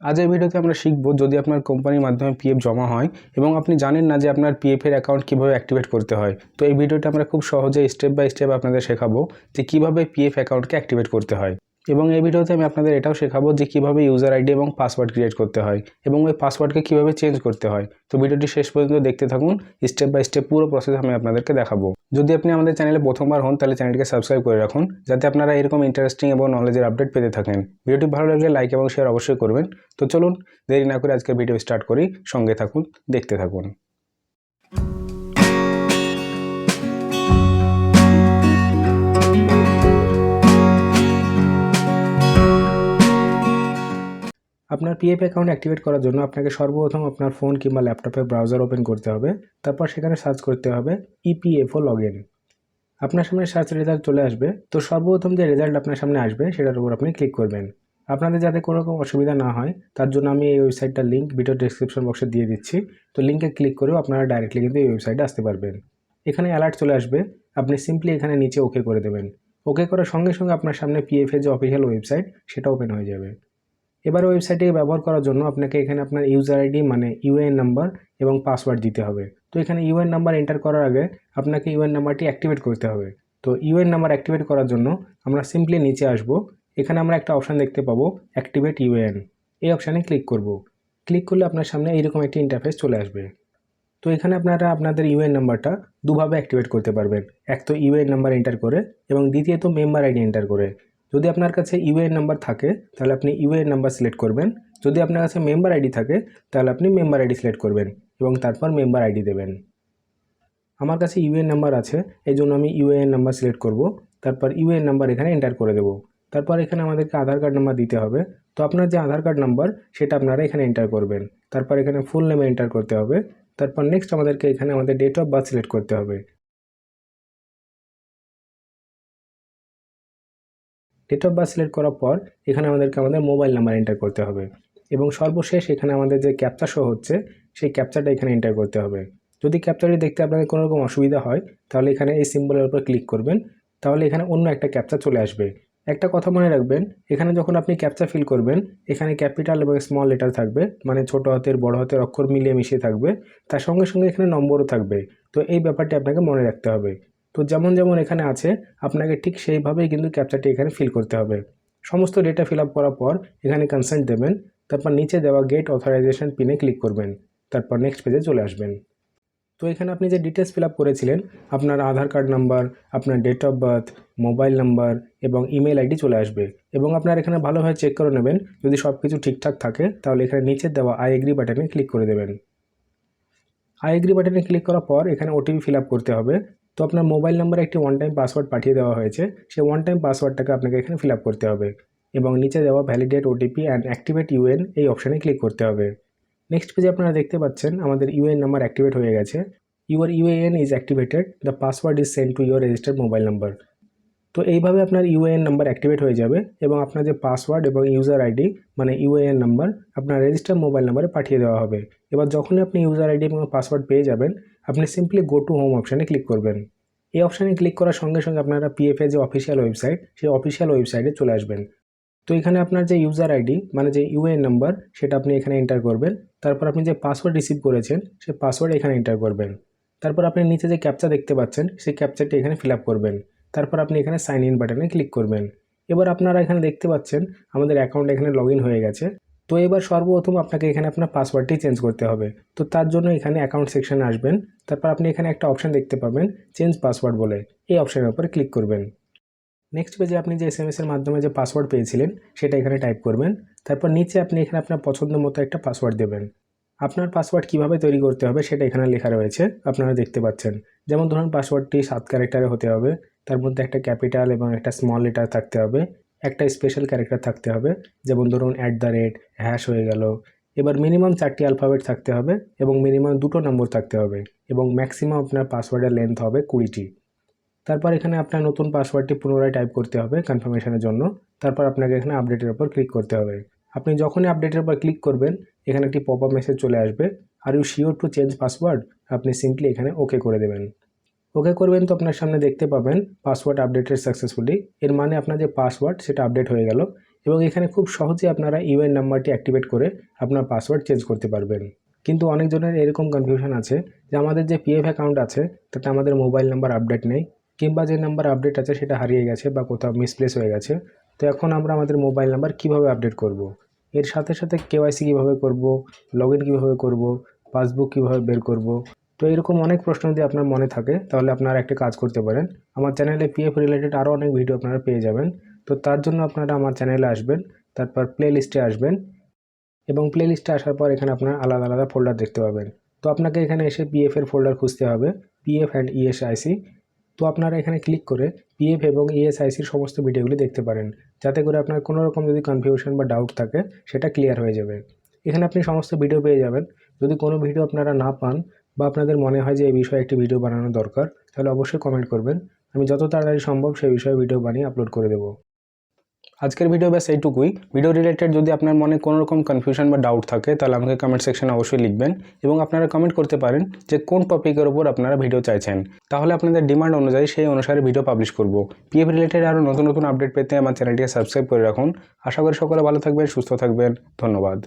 আজ এই ভিডিওতে আমরা শিখব যদি আপনার কোম্পানির মাধ্যমে পিএফ জমা হয় এবং আপনি জানেন না যে আপনার পিএফের অ্যাকাউন্ট কীভাবে অ্যাক্টিভেট করতে হয়। তো এই ভিডিওটা আমরা খুব সহজে স্টেপ বাই স্টেপ আপনাদের শেখাবো যে কীভাবে পিএফ অ্যাকাউন্টকে অ্যাক্টিভেট করতে হয়। এবং এই ভিডিওতে আমি আপনাদের এটাও শেখাবো যে কীভাবে ইউজার আইডি এবং পাসওয়ার্ড ক্রিয়েট করতে হয় এবং ওই পাসওয়ার্ডকে কীভাবে চেঞ্জ করতে হয়। তো ভিডিওটি শেষ পর্যন্ত দেখতে থাকুন স্টেপ বাই স্টেপ পুরো প্রসেস আমি আপনাদেরকে দেখাবো। যদি আপনি আমাদের চ্যানেলে প্রথমবার হন, তাহলে চ্যানেলটিকে সাবস্ক্রাইব করে রাখুন, যাতে আপনারা এরকম ইন্টারেস্টিং এবং নলেজের আপডেট পেতে থাকেন। ভিডিওটি ভালো লাগলে লাইক এবং শেয়ার অবশ্যই করবেন। তো চলুন, দেরি না করে আজকের ভিডিও স্টার্ট করি। সঙ্গে থাকুন, দেখতে থাকুন। আপনার পিএফ অ্যাকাউন্ট অ্যাক্টিভেট করার জন্য আপনাকে সর্বপ্রথম আপনার ফোন কিংবা ল্যাপটপে ব্রাউজার ওপেন করতে হবে। তারপর সেখানে সার্চ করতে হবে ইপিএফও লগ ইন আপনার সামনে সার্চ রেজাল্ট চলে আসবে। তো সর্বপ্রথম যে রেজাল্ট আপনার সামনে আসবে, সেটার উপর আপনি ক্লিক করবেন। আপনাদের যাতে কোনো রকম অসুবিধা না হয়, তার জন্য আমি এই ওয়েবসাইটটার লিঙ্ক ভিডিও ডিসক্রিপশন বক্সে দিয়ে দিচ্ছি। তো লিঙ্কে ক্লিক করেও আপনারা ডাইরেক্টলি কিন্তু এই ওয়েবসাইটে আসতে পারবেন। এখানে অ্যালার্ট চলে আসবে। আপনি সিম্পলি এখানে নিচে ওকে করে দেবেন। ওকে করার সঙ্গে সঙ্গে আপনার সামনে পিএফের যে অফিসিয়াল ওয়েবসাইট সেটা ওপেন হয়ে যাবে। এবার ওয়েবসাইটে ব্যবহার করার জন্য আপনাকে এখানে আপনার ইউজার আইডি মানে ইউএএন নাম্বার এবং পাসওয়ার্ড দিতে হবে। তো এখানে ইউএন নাম্বার এন্টার করার আগে আপনাকে ইউএন নাম্বারটি অ্যাক্টিভেট করতে হবে। তো ইউএন নাম্বার অ্যাক্টিভেট করার জন্য আমরা সিম্পলি নিচে আসব। এখানে আমরা একটা অপশান দেখতে পাবো অ্যাক্টিভেট ইউএএন এই অপশানে ক্লিক করব। ক্লিক করলে আপনার সামনে এইরকম একটি ইন্টারফেস চলে আসবে। তো এখানে আপনারা আপনাদের ইউএন নাম্বারটা দুভাবে অ্যাক্টিভেট করতে পারবেন। এক তো ইউএন নাম্বার এন্টার করে এবং দ্বিতীয়ত মেম্বার আইডি এন্টার করে। যদি আপনার কাছে ইউএএন নাম্বার থাকে, তাহলে আপনি ইউএএন নাম্বার সিলেক্ট করবেন। যদি আপনার কাছে মেম্বার আইডি থাকে, তাহলে আপনি মেম্বার আইডি সিলেক্ট করবেন এবং তারপর মেম্বার আইডি দেবেন। আমার কাছে ইউএএন নাম্বার আছে এই জন্য আমি ইউএএন নাম্বার সিলেক্ট করব। তারপর ইউএএন নাম্বার এখানে এন্টার করে দেবো। তারপর এখানে আমাদেরকে আধার কার্ড নাম্বার দিতে হবে। তো আপনার যে আধার কার্ড নাম্বার, সেটা আপনারা এখানে এন্টার করবেন। তারপর এখানে ফুল নেমে এন্টার করতে হবে। তারপর নেক্সট আমাদেরকে এখানে আমাদের ডেট অফ বার্থ সিলেক্ট করতে হবে। ডেট অফ বার্থ সিলেক্ট করার পর এখানে আমাদেরকে আমাদের মোবাইল নাম্বার এন্টার করতে হবে। এবং সর্বশেষ এখানে আমাদের যে ক্যাপচা শো হচ্ছে, সেই ক্যাপচাটা এখানে এন্টার করতে হবে। যদি ক্যাপচারটি দেখতে আপনাদের কোনো রকম অসুবিধা হয়, তাহলে এখানে এই সিম্বলের উপর ক্লিক করবেন। তাহলে এখানে অন্য একটা ক্যাপচা চলে আসবে। একটা কথা মনে রাখবেন, এখানে যখন আপনি ক্যাপচা ফিল করবেন, এখানে ক্যাপিটাল এবং স্মল লেটার থাকবে মানে ছোট হাতের, বড় হাতের অক্ষর মিলিয়ে মিশিয়ে থাকবে। তার সঙ্গে সঙ্গে এখানে নম্বরও থাকবে। তো এই ব্যাপারটি আপনাকে মনে রাখতে হবে। তো যেমন যেমন এখানে আছে, আপনাকে ঠিক সেইভাবেই কিন্তু ক্যাপচারটি এখানে ফিল করতে হবে। সমস্ত ডেটা ফিল আপ করার পর এখানে কনসেন্ট দেবেন, তারপর নিচে দেওয়া গেট অথরাইজেশন পিনে ক্লিক করবেন, তারপর নেক্সট পেজে চলে আসবেন। তো এখানে আপনি যে ডিটেলস ফিল আপ করেছিলেন, আপনার আধার কার্ড নাম্বার আপনার date of birth mobile number এবং ইমেল আইডি চলে আসবে। এবং আপনার এখানে ভালোভাবে চেক করে নেবেন, যদি সব কিছু ঠিকঠাক থাকে, তাহলে এখানে নিচে দেওয়া আই এগ্রি বাটনে ক্লিক করে দেবেন। আই এগ্রি বাটনে ক্লিক করার পর এখানে ওটিপি ফিল আপ করতে হবে। তো আপনার মোবাইল নাম্বারে একটি ওয়ান টাইম পাসওয়ার্ড পাঠিয়ে দেওয়া হয়েছে। সেই ওয়ান টাইম পাসওয়ার্ডটাকে আপনাকে এখানে ফিল করতে হবে এবং নিচে দেওয়া validate OTP and activate UAN এই অপশানে ক্লিক করতে হবে। নেক্সট পেজে আপনারা দেখতে পাচ্ছেন আমাদের ইউএন নাম্বার অ্যাক্টিভেট হয়ে গেছে। Your UAN is activated the password is send to your registered mobile number তো এইভাবে আপনার ইউএএন নাম্বার অ্যাক্টিভেট হয়ে যাবে এবং আপনার যে পাসওয়ার্ড এবং ইউজার আইডি মানে ইউএএন নাম্বার আপনার রেজিস্টার মোবাইল নাম্বারে পাঠিয়ে দেওয়া হবে। এবার যখনই আপনি ইউজার আইডি এবং পাসওয়ার্ড পেয়ে যাবেন আপনি সিম্পলি গো টু হোম অপশানে ক্লিক করবেন। এই অপশানে ক্লিক করার সঙ্গে সঙ্গে আপনারা পিএফএ যে অফিসিয়াল ওয়েবসাইট সেই অফিসিয়াল ওয়েবসাইটে চলে আসবেন। তো এখানে আপনার যে ইউজার আইডি মানে যে ইউএএন নাম্বার সেটা আপনি এখানে এন্টার করবেন। তারপর আপনি যে পাসওয়ার্ড রিসিভ করেছেন, সেই পাসওয়ার্ড এখানে এন্টার করবেন। তারপর আপনি নিচে যে ক্যাপচা দেখতে পাচ্ছেন, সেই ক্যাপচারটি এখানে ফিল করবেন। তারপর আপনি এখানে সাইন ইন বাটনে ক্লিক করবেন। এবার আপনারা এখানে দেখতে পাচ্ছেন, আমাদের অ্যাকাউন্ট এখানে লগ হয়ে গেছে। তো এবার সর্বপ্রথম আপনাকে এখানে আপনার পাসওয়ার্ডটি চেঞ্জ করতে হবে। তো তার জন্য এখানে অ্যাকাউন্ট সেকশনে আসবেন, তারপর আপনি এখানে একটা অপশান দেখতে পাবেন চেঞ্জ পাসওয়ার্ড বলে। এই অপশানের উপরে ক্লিক করবেন। নেক্সট পেজে আপনি যে এস এম এসের মাধ্যমে যে পাসওয়ার্ড পেয়েছিলেন, সেটা এখানে টাইপ করবেন। তারপর নিচে আপনি এখানে আপনার পছন্দ মতো একটা পাসওয়ার্ড দেবেন। আপনার পাসওয়ার্ড কীভাবে তৈরি করতে হবে, সেটা এখানে লেখা রয়েছে, আপনারা দেখতে পাচ্ছেন। যেমন ধরুন পাসওয়ার্ডটি সাত ক্যারেক্টারে হতে হবে, তার মধ্যে একটা ক্যাপিটাল এবং একটা স্মল লেটার থাকতে হবে। একটা স্পেশাল ক্যারেক্টার থাকতে হবে। যেমন ধরুন অ্যাট দ্য রেট হ্যাশ হয়ে গেল, এবার মিনিমাম চারটি অ্যালফাবেট থাকতে হবে এবং মিনিমাম দুটো নম্বর থাকতে হবে এবং ম্যাক্সিমাম আপনার পাসওয়ার্ডের লেন্থ হবে কুড়িটি। তারপর এখানে আপনার নতুন পাসওয়ার্ডটি পুনরায় টাইপ করতে হবে কনফার্মেশনের জন্য। তারপর আপনাকে এখানে আপডেটের উপর ক্লিক করতে হবে। আপনি যখনই আপডেটের উপর ক্লিক করবেন, এখানে একটি পপ আপ মেসেজ চলে আসবে। আর you sure to change password আপনি সিম্পলি এখানে ওকে করে দেবেন। ওকে করবেন তো আপনার সামনে দেখতে পাবেন পাসওয়ার্ড আপডেটেড সাকসেসফুলি এর মানে আপনার যে পাসওয়ার্ড সেটা আপডেট হয়ে গেল। এবং এখানে খুব সহজে আপনারা ইউএন নাম্বারটি অ্যাক্টিভেট করে আপনার পাসওয়ার্ড চেঞ্জ করতে পারবেন। কিন্তু অনেকজনের এরকম কনফিউশন আছে যে আমাদের যে পিএফ অ্যাকাউন্ট আছে, তাতে আমাদের মোবাইল নাম্বার আপডেট নেই, কিংবা যে নাম্বার আপডেট আছে সেটা হারিয়ে গেছে বা কোথাও মিসপ্লেস হয়ে গেছে। তো এখন আমরা আমাদের মোবাইল নাম্বার কীভাবে আপডেট করব। এর সাথে সাথে কেওয়াইসি কীভাবে করব? লগ ইন কীভাবে করব? পাসবুক কীভাবে বের করব? তো এরকম অনেক প্রশ্ন যদি আপনার মনে থাকে, তাহলে আপনারা একটা কাজ করতে পারেন। আমার চ্যানেলে পিএফ রিলেটেড আরও অনেক ভিডিও আপনারা পেয়ে যাবেন। তো তার জন্য আপনারা আমার চ্যানেলে আসবেন, তারপর প্লে লিস্টে আসবেন এবং প্লে লিস্টে আসার পর এখানে আপনার আলাদা আলাদা ফোল্ডার দেখতে পাবেন। তো আপনাকে এখানে এসে পিএফ এর ফোল্ডার খুঁজতে হবে পিএফ অ্যান্ড ইএসআইসি তো আপনারা এখানে ক্লিক করে পিএফ এবং ইএসআইসির সমস্ত ভিডিওগুলি দেখতে পারেন। যাতে করে আপনার কোনো রকম যদি কনফিউশন বা ডাউট থাকে, সেটা ক্লিয়ার হয়ে যাবে। এখানে আপনি সমস্ত ভিডিও পেয়ে যাবেন। যদি কোনো ভিডিও আপনারা না পান বা আপনাদের মনে হয় যে এই বিষয়ে একটি ভিডিও বানানো দরকার, তাহলে অবশ্যই কমেন্ট করবেন। আমি যত তাড়াতাড়ি সম্ভব সেই বিষয়ে ভিডিও বানিয়ে আপলোড করে দেবো। আজকের ভিডিও ব্যাস এইটুকুই। ভিডিও রিলেটেড যদি আপনার মনে কোনো রকম কনফিউশন বা ডাউট থাকে, তাহলে আমাকে কমেন্ট সেকশনে অবশ্যই লিখবেন এবং আপনারা কমেন্ট করতে পারেন যে কোন টপিকের ওপর আপনারা ভিডিও চাইছেন। তাহলে আপনাদের ডিমান্ড অনুযায়ী সেই অনুসারে ভিডিও পাবলিশ করব। পিএফ রিলেটেড আরও নতুন নতুন আপডেট পেতে আমার চ্যানেলটিকে সাবস্ক্রাইব করে রাখুন। আশা করি সকলে ভালো থাকবেন, সুস্থ থাকবেন। ধন্যবাদ।